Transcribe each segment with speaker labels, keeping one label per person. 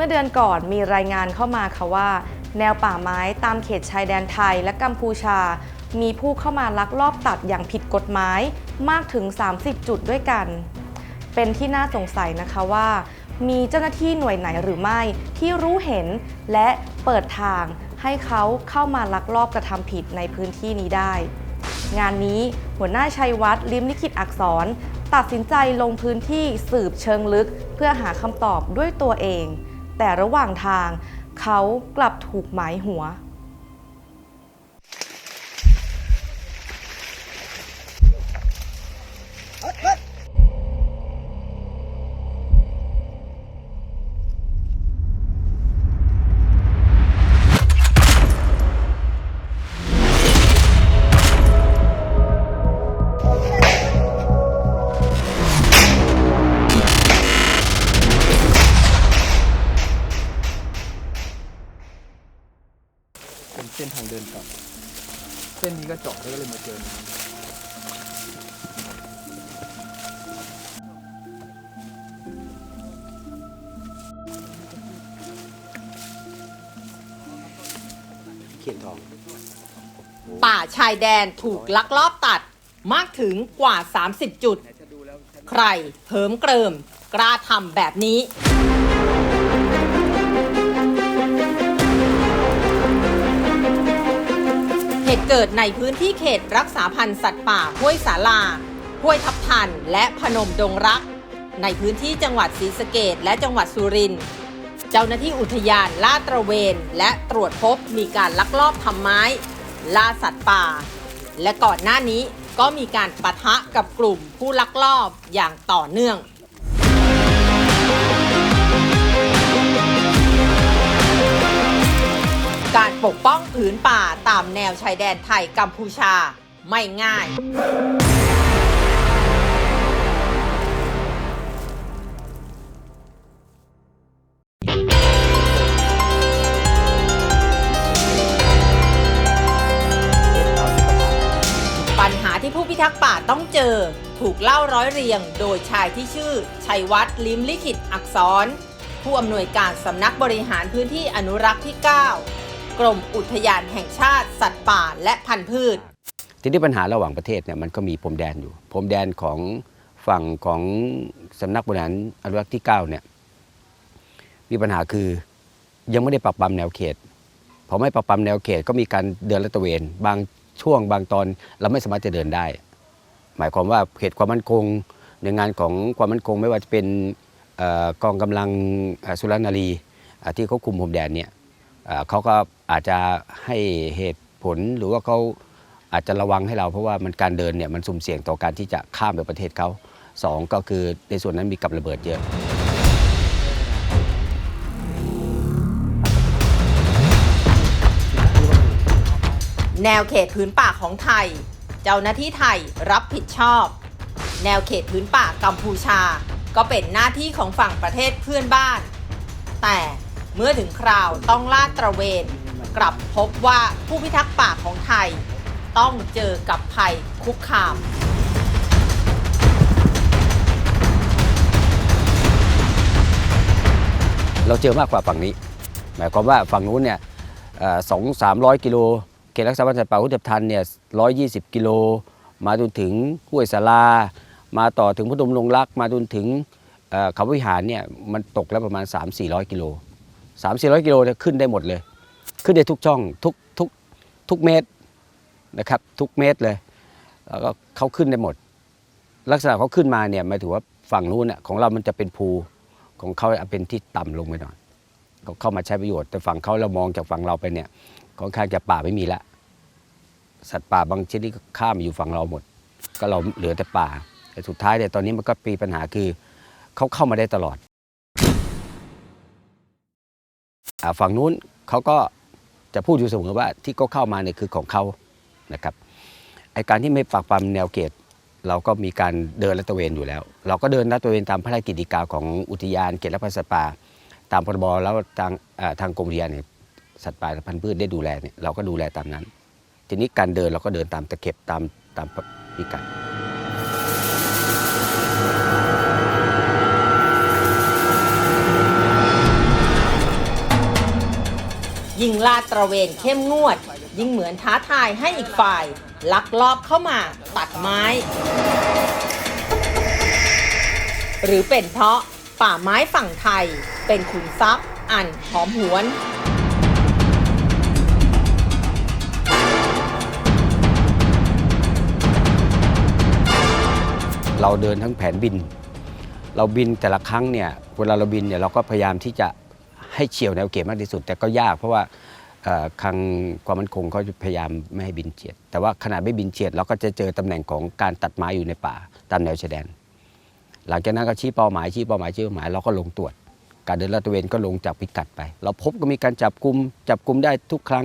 Speaker 1: มื่อเดือนก่อนมีรายงานเข้ามาค่ะว่า แนวป่าไม้ตามเขตชายแดนไทยและกัมพูชา มีผู้เข้ามาลักลอบตัดอย่างผิดกฎหมายมากถึง 30 จุดด้วยกัน เป็นที่น่าสงสัยนะคะว่า มีเจ้าหน้าที่หน่วยไหนหรือไม่ที่รู้เห็นและเปิดทางให้เขาเข้ามาลักลอบกระทำผิดในพื้นที่นี้ได้ งานนี้หัวหน้าชัยวัฒน์ลิมลิขิตอักษร ตัดสินใจลงพื้นที่สืบเชิงลึก เพื่อหาคำตอบด้วยตัวเอง แต่ระหว่างทางเขากลับถูกหมายหัว
Speaker 2: เป็นเส้นทางเดินกลับ เส้นนี้ก็เจาะแล้วก็เลยมาเจอเขียนทอง
Speaker 3: ป่าชายแดนถูกลักลอบตัดมากถึงกว่า 30 จุด ใครเผิมเกริม กล้าทำแบบนี้ เหตุเกิดในพื้นที่เขตรักษาพันธุ์สัตว์ป่าห้วยสาลาห้วยทับทันและพนมดงรัก ในพื้นที่จังหวัดศรีสะเกดและจังหวัดสุรินทร์เจ้าหน้าที่อุทยานลาดตระเวน และตรวจพบมีการลักลอบทำไม้ล่าสัตว์ป่า และก่อนหน้านี้ก็มีการปะทะกับกลุ่มผู้ลักลอบอย่างต่อเนื่อง การปกป้องผืนป่าตามแนวชายแดนไทยกัมพูชาไม่ง่าย ปัญหาที่ผู้พิทักษ์ป่าต้องเจอ ถูกเล่าร้อยเรียงโดยชายที่ชื่อ ชัยวัฒน์ลิมลิขิตอักษร ผู้อำนวยการสำนักบริหารพื้นที่อนุรักษ์ที่ 9 กรมอุทยานแห่งชาติ สัตว์ป่าและพันธุ์พืช
Speaker 4: ทีนี้ปัญหาระหว่างประเทศเนี่ยมันก็มีพรมแดนอยู่พรมแดนของฝั่งของสำนักบริหารอนุรักษ์ที่9เนี่ยมีปัญหาคือยังไม่ได้ปรับปรำแนวเขตพอไม่ปรับปรำแนวเขตก็มีการเดินลาดตะเวน บางช่วงบางตอนเราไม่สามารถจะเดินได้ หมายความว่าเขตความมั่นคงในงานของความมั่นคงไม่ว่าจะเป็นอกองกำลังสุรนารีที่เขาคุมพรมแดนเนี่ย เขาก็อาจจะให้เหตุผลหรือว่าเขาอาจจะระวังให้เราเพราะว่ามันการเดินเนี่ยมันสุ่มเสี่ยงต่อการที่จะข้ามไปประเทศเขาสองก็คือในส่วนนั้นมีกับระเบิดเยอะ
Speaker 3: แนวเขตพื้นป่าของไทย เจ้าหน้าที่ไทยรับผิดชอบ แนวเขตพื้นป่ากัมพูชา ก็เป็นหน้าที่ของฝั่งประเทศเพื่อนบ้าน แต่ เมื่อถึงคราวต้องลาดตระเวน กลับพบว่าผู้พิทักษ์ป่าของไทย ต้องเจอกับภัยคุกคาม
Speaker 4: เราเจอมากกว่าฝั่งนี้ หมายความว่าฝั่งนู้นเนี่ยสองสามร้อยกิโลเขตรักษาพันธุ์สัตว์ป่าหุบทันเนี่ยร้อยยี่สิบกิโลมาจนถึงห้วยสารามาต่อถึงพระดมลงรัก มาจนถึงเอ่อเขาวิหารเนี่ยมันตกแล้วประมาณ 3 4 0 0 กิโล 3 4 0 0กิโลเนี่ยขึ้นได้หมดเลย ขึ้นได้ทุกช่องทุกทุกทุกเมตรนะครับทุกเมตรเลยแล้วก็เขาขึ้นได้หมด ลักษณะเขาขึ้นมาเนี่ยหมายถึงว่าฝั่งนู้นน่ะของเรามันจะเป็นภูของเขาเป็นที่ต่ำลงไปหน่อยเขาเข้ามาใช้ประโยชน์แต่ฝั่งเขาเรามองจากฝั่งเราไปเนี่ยค่อนข้างจะป่าไม่มีละสัตว์ป่าบางชนิดก็ข้ามมาอยู่ฝั่งเราหมด ก็เราเหลือแต่ป่าแต่สุดท้ายเนี่ยตอนนี้มันก็มีปัญหาคือเขาเข้ามาได้ตลอดอา ฝั่งนู้นเขาก็จะพูดอยู่เสมอว่าที่เขาเข้ามาเนี่ยคือของเขานะครับไอการที่ไม่ปักปั๊มแนวเขตเราก็มีการเดินลาดตระเวนอยู่แล้ว เราก็เดินลาดตระเวนตามพระราชกิจกาของอุทยานเขตรักษาพันธุ์สัตว์ป่าตามพรบแล้วทางทางกรมอุทยานเนี่ยสัตว์ป่าและพันธุ์พืชได้ดูแลเนี่ยเราก็ดูแลตามนั้น ทีนี้การเดินเราก็เดินตามตะเข็บตามตามพิกัด
Speaker 3: ยิ่งลาดตระเวนเข้มงวด ยิ่งเหมือนท้าทายให้อีกฝ่าย ลักลอบเข้ามาตัดไม้ หรือเป็นเพราะป่าไม้ฝั่งไทยเป็นขุนทรัพย์อันหอมหวน
Speaker 4: เราเดินทั้งแผนบิน เราบินแต่ละครั้งเนี่ยเวลาเราบินเนี่ยเราก็พยายามที่จะ ให้เฉียวแนวเขตมากที่สุด แต่ก็ยากเพราะว่าคลังความมั่นคงเขาจะพยายามไม่ให้บินเฉียด แต่ว่าขนาดไม่บินเฉียดเราก็จะเจอตำแหน่งของการตัดไม้อยู่ในป่าตามแนวชายแดน หลังจากนั้นก็ชี้เป้าหมายชี้เป้าหมายชี้เป้าหมายเราก็ลงตรวจ การเดินลาดตระเวนก็ลงจากพิกัดไป เราพบก็มีการจับกลุ่มจับกลุ่มได้ทุกครั้ง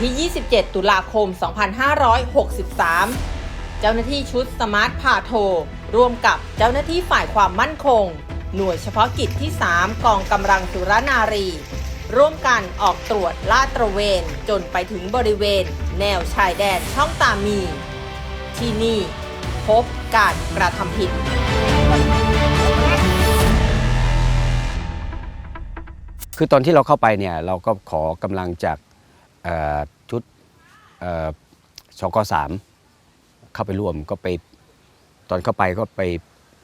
Speaker 3: ที่ 27 ตุลาคม 2563 เจ้าหน้าที่ชุดสมาร์ทพาโทรร่วมกับเจ้าหน้าที่ฝ่ายความมั่นคง หน่วยเฉพาะกิจที่ 3 กองกำลังสุรนารี ร่วมกันออกตรวจลาดตระเวนจนไปถึงบริเวณ แนวชายแดนช่องตามี ที่นี่พบการกระทำผิด
Speaker 4: คือตอนที่เราเข้าไปเนี่ยเราก็ขอกำลังจาก ชุดสกสามเข้าไปร่วมก็ไปตอนเข้าไปก็ไป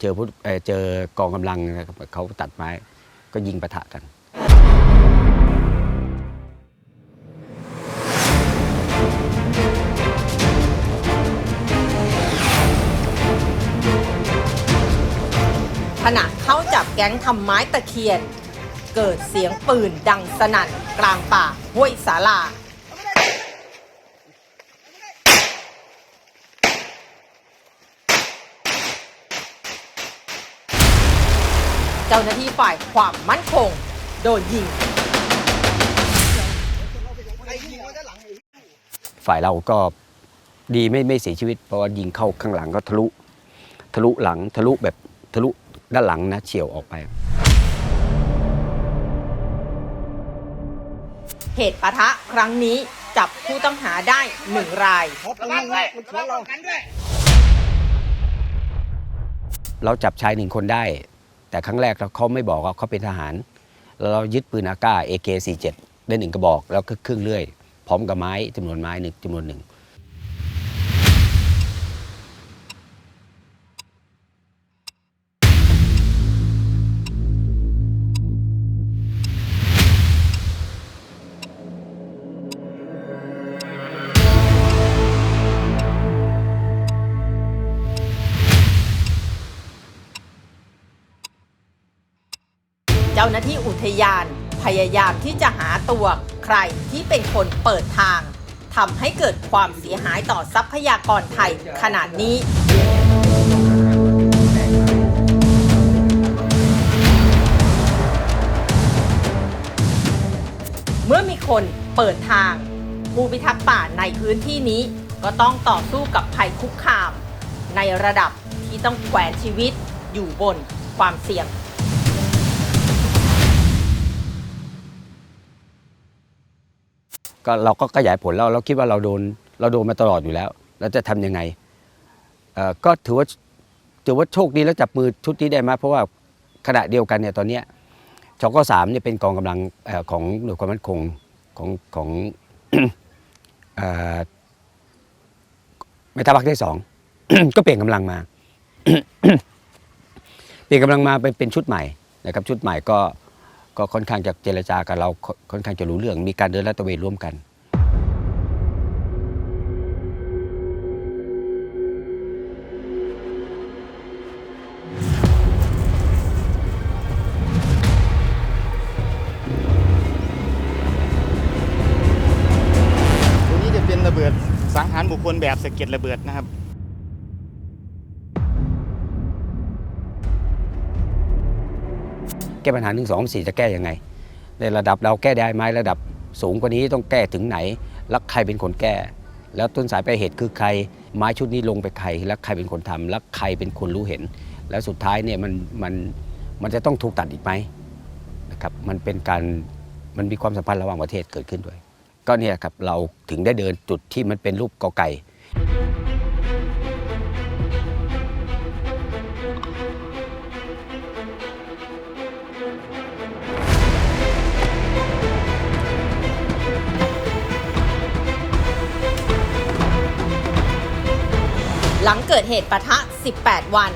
Speaker 4: เจอผู้เอ่อเจอกองกำลังนะครับเขาตัดไม้ก็ยิงปะทะกัน
Speaker 3: ขณะเข้าจับแก๊งทำไม้ตะเคียน เกิดเสียงปืนดังสนั่นกลางป่าห้วยสาลา เจ้าหน้าที่ฝ่ายความมั่นคง โดนยิง
Speaker 4: ฝ่ายเราก็ดีไม่ไม่เสียชีวิต เพราะว่ายิงเข้าข้างหลังก็ทะลุ ทะลุหลังทะลุแบบทะลุด้านหลังนะเฉียวออกไป
Speaker 3: เหตุปะทะครั้งนี้จับผู้ต้องหาได้หนึ่งราย
Speaker 4: เราจับชายหนึ่งคนได้ แต่ครั้งแรกเราเขาไม่บอกว่าเขาเป็นทหาร แล้วเรายึดปืนอากา AK47 ได้หนึ่งกระบอก แล้วก็เครื่องเลื่อย พร้อมกับไม้จำนวนไม้หนึ่งจำนวนหนึ่ง
Speaker 3: เจ้าหน้าที่อุทยาน พยายามที่จะหาตัวใครที่เป็นคนเปิดทางทำให้เกิดความเสียหายต่อทรัพยากรไทยขนาดนี้เมื่อมีคนเปิดทาง ผู้พิทักษ์ป่าในพื้นที่นี้ ก็ต้องต่อสู้กับภัยคุกคาม ในระดับที่ต้องแขวนชีวิตอยู่บนความเสี่ยง
Speaker 4: ก็เราก็ขยายผลแล้วเราคิดว่าเราโดนเราโดนมาตลอดอยู่แล้ว เราจะทำยังไงก็ถือว่าถือว่าโชคดีแล้วจับมือชุดนี้ได้มาเพราะว่าขณะเดียวกันเนี่ยตอนนี้ชกสามเนี่ยเป็นกองกำลังอของหน่วยความมั่นคงของของเอ่อแม่ทัพภาคที่สองก็เปลี่ยนกำลังมา เปลี่ยนกำลังมาเป็นเป็นชุดใหม่นะครับ ชุดใหม่ก็ ก็ค่อนข้างจะเจรจากับเราค่อนข้างจะรู้เรื่อง มีการเดินลาดตระเวนร่วมกัน
Speaker 5: ตัวนี้จะเป็นระเบิดสังหารบุคคลแบบสะเก็ดระเบิดนะครับ
Speaker 4: แก้ปัญหาหนึ่งสองสี่จะแก้ยังไง ในระดับเราแก้ได้ไหมระดับสูงกว่านี้ต้องแก้ถึงไหน แล้วใครเป็นคนแก้ แล้วต้นสายปลายเหตุคือใคร ไม้ชุดนี้ลงไปใคร แล้วใครเป็นคนทำแล้วใครเป็นคนรู้เห็น แล้วสุดท้ายเนี่ยมันมันมันจะต้องถูกตัดอีกไหมนะครับมันเป็นการมันมีความสัมพันธ์ระหว่างประเทศเกิดขึ้นด้วย ก็เนี่ยครับเราถึงได้เดินจุดที่มันเป็นรูปกอไก่
Speaker 3: หลังเกิดเหตุปะทะ 18 วัน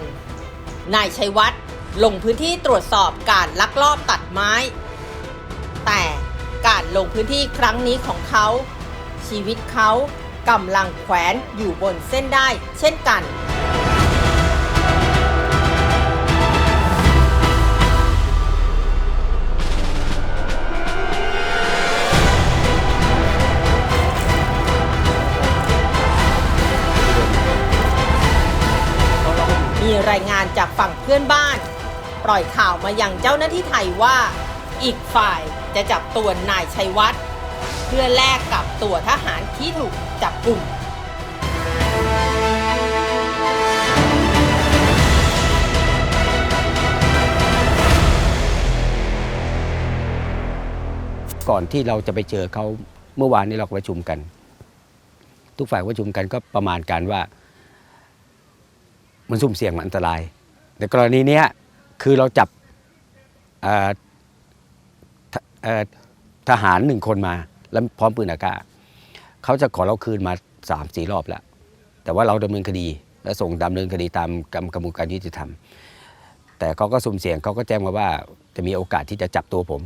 Speaker 3: นายชัยวัฒน์ลงพื้นที่ตรวจสอบการลักลอบตัดไม้ แต่การลงพื้นที่ครั้งนี้ของเขา ชีวิตเขากำลังแขวนอยู่บนเส้นได้เช่นกัน รายงานจากฝั่งเพื่อนบ้าน ปล่อยข่าวมายังเจ้าหน้าที่ไทยว่า อีกฝ่ายจะจับตัวนายชัยวัฒน์เพื่อแลกกับตัวทหารที่ถูกจับกลุ่ม
Speaker 4: ก่อนที่เราจะไปเจอเขาเมื่อวานนี้เราประชุมกัน ทุกฝ่ายประชุมกันก็ประมาณการว่า มันสุ่มเสี่ยงมันอันตราย แต่กรณีนี้คือเราจับทหารหนึ่งคนมาแล้วพร้อมปืนอากาศเขาจะขอเราคืนมาสามสี่รอบแล้ว แต่ว่าเราดำเนินคดี และส่งดำเนินคดีตามกรรมกระบวนการยุติธรรม แต่เขาก็สุ่มเสี่ยงเขาก็แจ้งมาว่าจะมีโอกาสที่จะจับตัวผม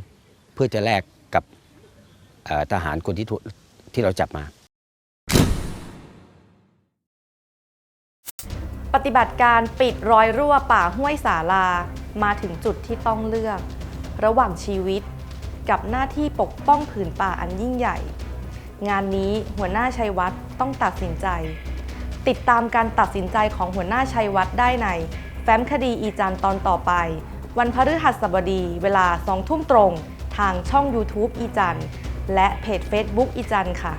Speaker 4: เพื่อจะแลกกับทหารคนที่ที่เราจับมา
Speaker 1: ปฏิบัติการปิดรอยรั่วป่าห้วยสาลา มาถึงจุดที่ต้องเลือก ระหว่างชีวิต กับหน้าที่ปกป้องผืนป่าอันยิ่งใหญ่ งานนี้หัวหน้าชัยวัฒน์ต้องตัดสินใจ ติดตามการตัดสินใจของหัวหน้าชัยวัฒน์ได้ใน แฟ้มคดีอีจันตอนต่อไป วันพฤหัสบดีเวลา2ทุ่มตรง ทางช่อง YouTube อีจันและเพจ Facebook อีจันค่ะ